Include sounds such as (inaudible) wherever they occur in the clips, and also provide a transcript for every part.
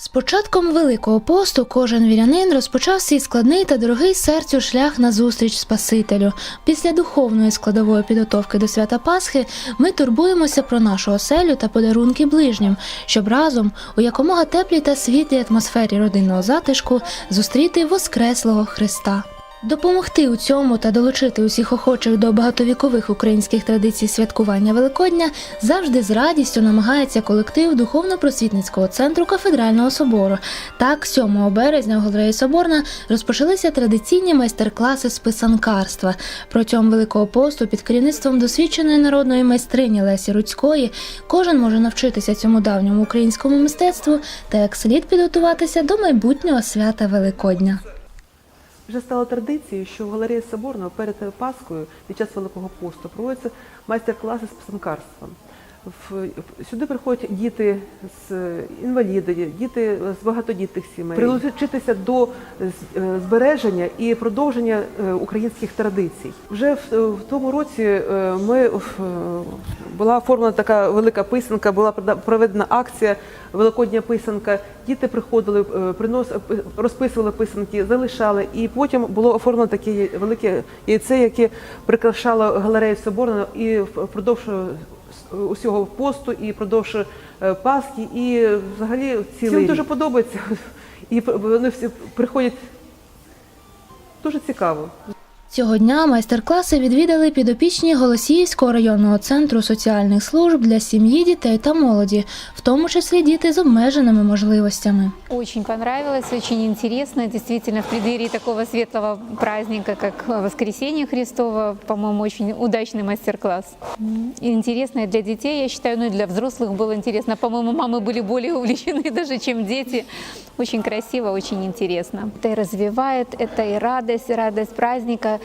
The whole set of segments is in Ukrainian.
З початком Великого посту кожен вірянин розпочав свій складний та дорогий серцю шлях на зустріч Спасителю. Після духовної складової підготовки до свята Пасхи ми турбуємося про нашу оселю та подарунки ближнім, щоб разом у якомога теплій та світлій атмосфері родинного затишку зустріти Воскреслого Христа. Допомогти у цьому та долучити усіх охочих до багатовікових українських традицій святкування Великодня завжди з радістю намагається колектив духовно-просвітницького центру кафедрального собору. Так, 7 березня в галереї Соборна розпочалися традиційні майстер-класи з писанкарства. Протягом Великого посту під керівництвом досвідченої народної майстрині Лесі Руцької кожен може навчитися цьому давньому українському мистецтву та як слід підготуватися до майбутнього свята Великодня. Вже стало традицією, що в галереї Соборного перед Паскою під час Великого посту проводяться майстер-класи з писанкарством. В- Сюди приходять діти з інваліди, діти з багатодітних сімей. Прилучитися до е, збереження і продовження е, українських традицій. Вже в, тому році е, ми е, була оформлена така велика писанка, була проведена акція Великодня писанка. Діти приходили, е, принос, розписували писанки, залишали, і потім було оформлено таке велике яйце, яке прикрашало галерею Соборна і впродовж е, усього посту, і впродовж е, Пасхи, і взагалі цілий дуже подобається. (laughs) І вони всі приходять дуже цікаво. Цього дня майстер-класи відвідали підопічні Голосіївського районного центру соціальних служб для сім'ї, дітей та молоді, в тому числі діти з обмеженими можливостями. Очень понравилось, очень интересно. Действительно, в преддверии такого светлого праздника, как Воскресение Христово, по-моему, очень удачный мастер-класс. М, и Интересно и для детей, я считаю, ну и для взрослых было интересно. По-моему, мамы были более (laughs) увлечены даже, чем дети. Очень красиво, очень интересно. Это и развивает, это и радость, радость праздника, э,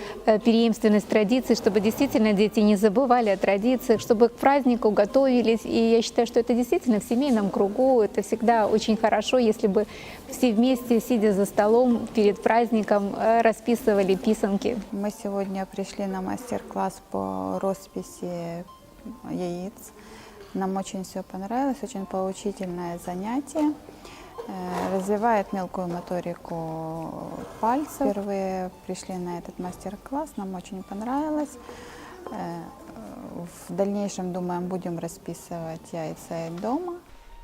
преемственность традиций, чтобы действительно дети не забывали о традициях, чтобы к празднику готовились. И я считаю, что это действительно в семейном кругу, это всегда очень хорошо, если бы все вместе, сидя за столом перед праздником, э, расписывали писанки. Мы сегодня пришли на мастер-класс по росписи яиц. Нам очень все понравилось, очень поучительное занятие. Э, Развивает мелкую моторику пальцев. Впервые пришли на этот мастер-класс, нам очень понравилось. Э, В дальнейшем, думаем, будем расписывать яйца и дома.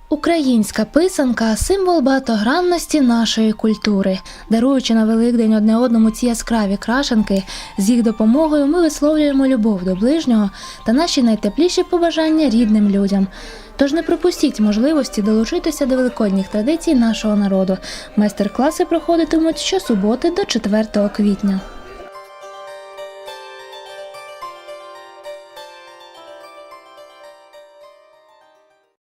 Українська писанка символ багатогранності нашої культури. Даруючи на Великдень одне одному ці яскраві крашенки, з їх допомогою ми висловлюємо любов до ближнього та наші найтепліші побажання рідним людям. Тож не пропустіть можливості долучитися до великодніх традицій нашого народу. Майстер-класи проходитимуть щосуботи до 4 квітня.